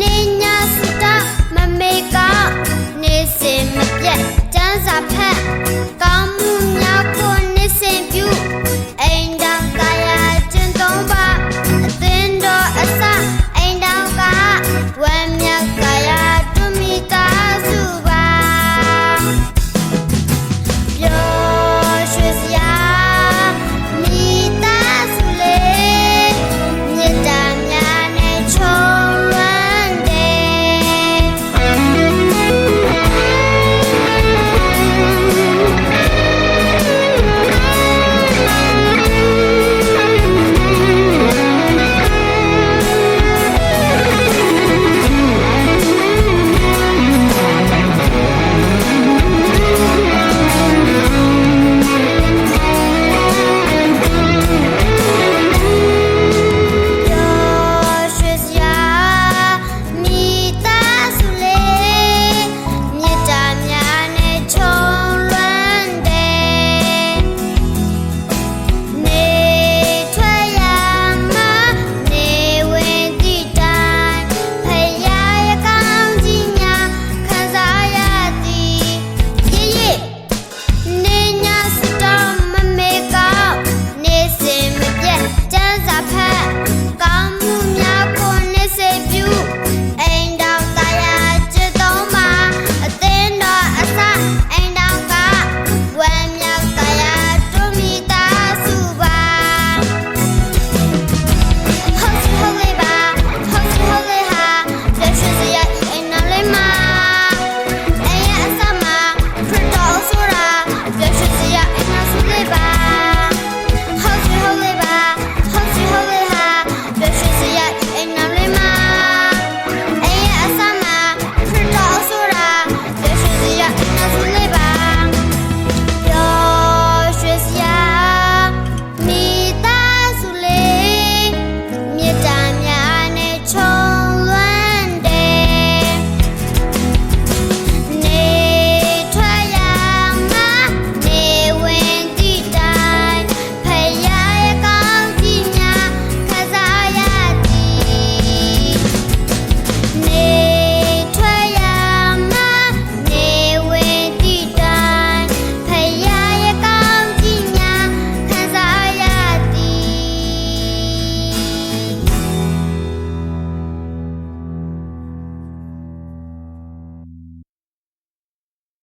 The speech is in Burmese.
နေညာစတာမမေကနေစင်မပြတ်စမ်းစာဖက်ကောင်းမှု